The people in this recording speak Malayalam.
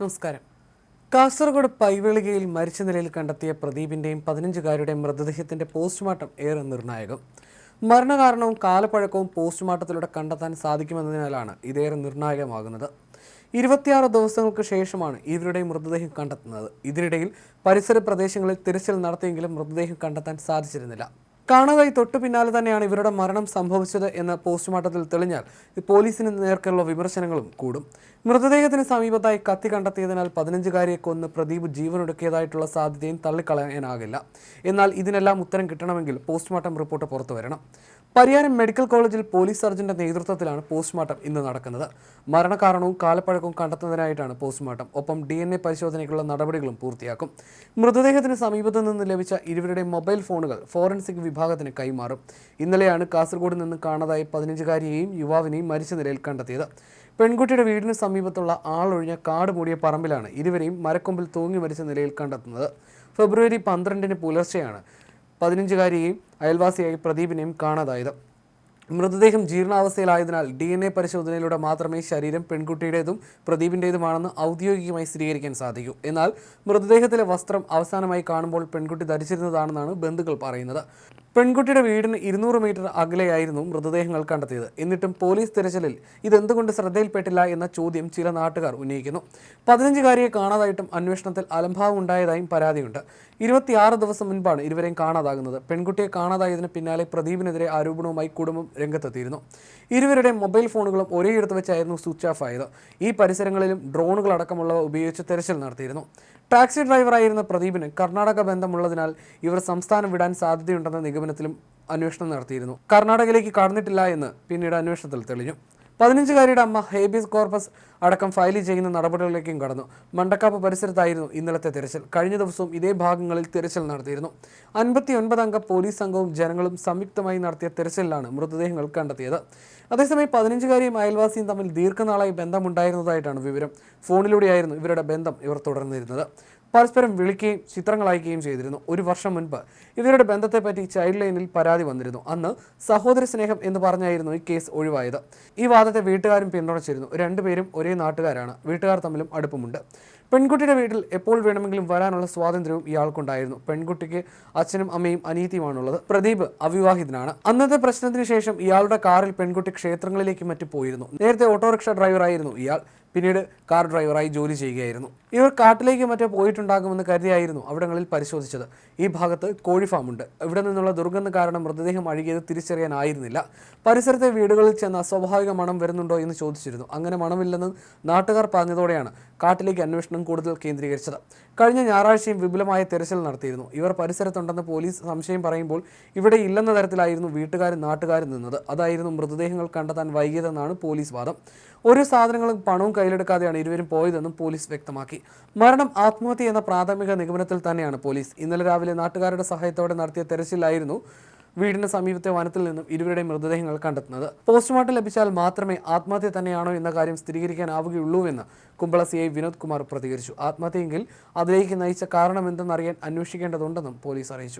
നമസ്കാരം. കാസർഗോഡ് പൈവെളികയിൽ മരിച്ച നിലയിൽ കണ്ടെത്തിയ പ്രദീപിന്റെയും പതിനഞ്ചുകാരുടെയും മൃതദേഹത്തിന്റെ പോസ്റ്റ്മോർട്ടം ഏറെ നിർണായകം. മരണകാരണവും കാലപ്പഴക്കവും പോസ്റ്റ്മോർട്ടത്തിലൂടെ കണ്ടെത്താൻ സാധിക്കുമെന്നതിനാലാണ് ഇതേറെ നിർണായകമാകുന്നത്. ഇരുപത്തിയാറ് ദിവസങ്ങൾക്ക് ശേഷമാണ് ഇവരുടെയും മൃതദേഹം കണ്ടെത്തുന്നത്. ഇതിനിടയിൽ പരിസര പ്രദേശങ്ങളിൽ തിരച്ചിൽ നടത്തിയെങ്കിലും മൃതദേഹം കണ്ടെത്താൻ സാധിച്ചിരുന്നില്ല. കാണാതായി തൊട്ടു പിന്നാലെ തന്നെയാണ് ഇവരുടെ മരണം സംഭവിച്ചത് എന്ന് പോസ്റ്റ്മോർട്ടത്തിൽ തെളിഞ്ഞാൽ പോലീസിന് നേർക്കുള്ള വിമർശനങ്ങളും കൂടും. മൃതദേഹത്തിന് സമീപത്തായി കത്തി കണ്ടെത്തിയതിനാൽ പതിനഞ്ചുകാരിയെ കൊന്ന് പ്രദീപ് ജീവനൊടുക്കിയതായിട്ടുള്ള സാധ്യതയും തള്ളിക്കളയാനാകില്ല. എന്നാൽ ഇതിനെല്ലാം ഉത്തരം കിട്ടണമെങ്കിൽ പോസ്റ്റ്മോർട്ടം റിപ്പോർട്ട് പുറത്തു വരണം. പരിയാരം മെഡിക്കൽ കോളേജിൽ പോലീസ് സർജന്റെ നേതൃത്വത്തിലാണ് പോസ്റ്റ്മോർട്ടം ഇന്ന് നടക്കുന്നത്. മരണകാരണവും കാലപ്പഴക്കവും കണ്ടെത്തുന്നതിനായിട്ടാണ് പോസ്റ്റ്മോർട്ടം. ഒപ്പം ഡി എൻ എ പരിശോധനയ്ക്കുള്ള നടപടികളും പൂർത്തിയാക്കും. മൃതദേഹത്തിന് സമീപത്തു നിന്ന് ലഭിച്ച ഇരുവരുടെ മൊബൈൽ ഫോണുകൾ ഫോറൻസിക് വിഭാഗത്തിന് കൈമാറും. ഇന്നലെയാണ് കാസർഗോഡ് നിന്ന് കാണാതായ പതിനഞ്ചുകാരിയെയും യുവാവിനെയും മരിച്ച നിലയിൽ കണ്ടെത്തിയത്. പെൺകുട്ടിയുടെ വീടിന് സമീപത്തുള്ള ആളൊഴിഞ്ഞ കാട് മൂടിയ പറമ്പിലാണ് ഇരുവരെയും മരക്കൊമ്പിൽ തൂങ്ങി മരിച്ച നിലയിൽ കണ്ടെത്തുന്നത്. ഫെബ്രുവരി പന്ത്രണ്ടിന് പുലർച്ചെയാണ് പതിനഞ്ചുകാരിയെയും അയൽവാസിയായി പ്രദീപിനെയും കാണാതായത്. മൃതദേഹം ജീർണാവസ്ഥയിലായതിനാൽ ഡി എൻ എ പരിശോധനയിലൂടെ മാത്രമേ ശരീരം പെൺകുട്ടിയുടേതും പ്രദീപിന്റേതുമാണെന്ന് ഔദ്യോഗികമായി സ്ഥിരീകരിക്കാൻ സാധിക്കൂ. എന്നാൽ മൃതദേഹത്തിലെ വസ്ത്രം അവസാനമായി കാണുമ്പോൾ പെൺകുട്ടി ധരിച്ചിരുന്നതാണെന്നാണ് ബന്ധുക്കൾ പറയുന്നത്. പെൺകുട്ടിയുടെ വീടിന് ഇരുന്നൂറ് മീറ്റർ അകലെയായിരുന്നു മൃതദേഹങ്ങൾ കണ്ടെത്തിയത്. എന്നിട്ടും പോലീസ് തിരച്ചിലിൽ ഇതെന്തുകൊണ്ട് ശ്രദ്ധയിൽപ്പെട്ടില്ല എന്ന ചോദ്യം ചില നാട്ടുകാർ ഉന്നയിക്കുന്നു. പതിനഞ്ചുകാരിയെ കാണാതായിട്ടും അന്വേഷണത്തിൽ അലംഭാവം ഉണ്ടായതായും പരാതിയുണ്ട്. ഇരുപത്തിയാറ് ദിവസം മുൻപാണ് ഇരുവരെയും കാണാതാകുന്നത്. പെൺകുട്ടിയെ കാണാതായതിന് പിന്നാലെ പ്രദീപിനെതിരെ ആരോപണവുമായി കുടുംബം രംഗത്തെത്തിയിരുന്നു. ഇരുവരുടെ മൊബൈൽ ഫോണുകളും ഒരേയിടത്ത് വെച്ചായിരുന്നു സ്വിച്ച് ഓഫ് ആയത്. ഈ പരിസരങ്ങളിലും ഡ്രോണുകൾ അടക്കമുള്ളവ ഉപയോഗിച്ച് തെരച്ചിൽ നടത്തിയിരുന്നു. ടാക്സി ഡ്രൈവറായിരുന്ന പ്രദീപിന് കർണാടക ബന്ധമുള്ളതിനാൽ ഇവർ സംസ്ഥാനം വിടാൻ സാധ്യതയുണ്ടെന്ന നിഗമനത്തിലും അന്വേഷണം നടത്തിയിരുന്നു. കർണാടകയിലേക്ക് കടന്നിട്ടില്ല എന്ന് പിന്നീട് അന്വേഷണത്തിൽ തെളിഞ്ഞു. പതിനഞ്ചുകാരിയുടെ അമ്മ ഹേബീസ് കോർപ്പസ് അടക്കം ഫയൽ ചെയ്യുന്ന നടപടികളിലേക്കും കടന്നു. മണ്ടക്കാപ്പ് പരിസരത്തായിരുന്നു ഇന്നലത്തെ തിരച്ചിൽ. കഴിഞ്ഞ ദിവസവും ഇതേ ഭാഗങ്ങളിൽ തിരച്ചിൽ നടത്തിയിരുന്നു. അൻപത്തി അംഗ പോലീസ് സംഘവും ജനങ്ങളും സംയുക്തമായി നടത്തിയ തിരച്ചിലാണ് മൃതദേഹങ്ങൾ കണ്ടെത്തിയത്. അതേസമയം പതിനഞ്ചുകാരിയും അയൽവാസിയും തമ്മിൽ ദീർഘനാളായി ബന്ധമുണ്ടായിരുന്നതായിട്ടാണ് വിവരം. ഫോണിലൂടെയായിരുന്നു ഇവരുടെ ബന്ധം ഇവർ തുടർന്നിരുന്നത്. പരസ്പരം വിളിക്കുകയും ചിത്രങ്ങൾ അയക്കുകയും ചെയ്തിരുന്നു. ഒരു വർഷം മുൻപ് ഇവരുടെ ബന്ധത്തെപ്പറ്റി ചൈൽഡ് ലൈനിൽ പരാതി വന്നിരുന്നു. അന്ന് സഹോദര സ്നേഹം എന്ന് പറഞ്ഞായിരുന്നു ഈ കേസ് ഒഴിവായത്. ഈ വാദത്തെ വീട്ടുകാരും പിന്തുണച്ചിരുന്നു. രണ്ടുപേരും ഒരേ നാട്ടുകാരാണ്. വീട്ടുകാർ തമ്മിലും അടുപ്പമുണ്ട്. പെൺകുട്ടിയുടെ വീട്ടിൽ എപ്പോൾ വേണമെങ്കിലും വരാനുള്ള സ്വാതന്ത്ര്യവും ഇയാൾക്കുണ്ടായിരുന്നു. പെൺകുട്ടിക്ക് അച്ഛനും അമ്മയും അനീതിയുമാണുള്ളത് പ്രദീപ് അവിവാഹിതനാണ്. അന്നത്തെ പ്രശ്നത്തിന് ശേഷം ഇയാളുടെ കാറിൽ പെൺകുട്ടി ക്ഷേത്രങ്ങളിലേക്ക് മറ്റു പോയിരുന്നു. നേരത്തെ ഓട്ടോറിക്ഷ ഡ്രൈവറായിരുന്നു ഇയാൾ. പിന്നീട് കാർ ഡ്രൈവറായി ജോലി ചെയ്യുകയായിരുന്നു. ഇവർ കാട്ടിലേക്ക് മറ്റോ പോയിട്ടുണ്ടാകുമെന്ന് കരുതിയായിരുന്നു അവിടങ്ങളിൽ പരിശോധിച്ചത്. ഈ ഭാഗത്ത് കോഴിഫാം ഉണ്ട് ഇവിടെ നിന്നുള്ള ദുർഗന്ധ കാരണം മൃതദേഹം അഴുകിയത് തിരിച്ചറിയാനായിരുന്നില്ല. പരിസരത്തെ വീടുകളിൽ ചെന്ന സ്വാഭാവിക മണം വരുന്നുണ്ടോ എന്ന് ചോദിച്ചിരുന്നു. അങ്ങനെ മണമില്ലെന്ന് നാട്ടുകാർ പറഞ്ഞതോടെയാണ് കാട്ടിലേക്ക് അന്വേഷണം കൂടുതൽ കേന്ദ്രീകരിച്ചത്. കഴിഞ്ഞ ഞായറാഴ്ചയും വിപുലമായ തെരച്ചിൽ നടത്തിയിരുന്നു. ഇവർ പരിസരത്തുണ്ടെന്ന് പോലീസ് സംശയം പറയുമ്പോൾ ഇവിടെ ഇല്ലെന്ന തരത്തിലായിരുന്നു വീട്ടുകാരും നാട്ടുകാരും നിന്നത്. അതായിരുന്നു മൃതദേഹങ്ങൾ കണ്ടെത്താൻ വൈകിയതെന്നാണ് പോലീസ് വാദം. ഒരു സാധനങ്ങളും പണവും കയ്യിലെടുക്കാതെയാണ് ഇരുവരും പോയതെന്നും പോലീസ് വ്യക്തമാക്കി. മരണം ആത്മഹത്യ എന്ന പ്രാഥമിക നിഗമനത്തിൽ തന്നെയാണ് പോലീസ്. ഇന്നലെ രാവിലെ നാട്ടുകാരുടെ സഹായത്തോടെ നടത്തിയ തെരച്ചിലായിരുന്നു വീടിന് സമീപത്തെ വനത്തിൽ നിന്നും ഇരുവരുടെ മൃതദേഹങ്ങൾ കണ്ടെത്തുന്നത്. പോസ്റ്റ്മോർട്ടം ലഭിച്ചാൽ മാത്രമേ ആത്മഹത്യ തന്നെയാണോ എന്ന കാര്യം സ്ഥിരീകരിക്കാനാവുകയുള്ളൂവെന്ന് കുമ്പള സി ഐ വിനോദ് കുമാർ പ്രതികരിച്ചു. ആത്മഹത്യയെങ്കിൽ അതിലേക്ക് നയിച്ച കാരണം എന്തെന്നറിയാൻ അന്വേഷിക്കേണ്ടതുണ്ടെന്നും പോലീസ് അറിയിച്ചു.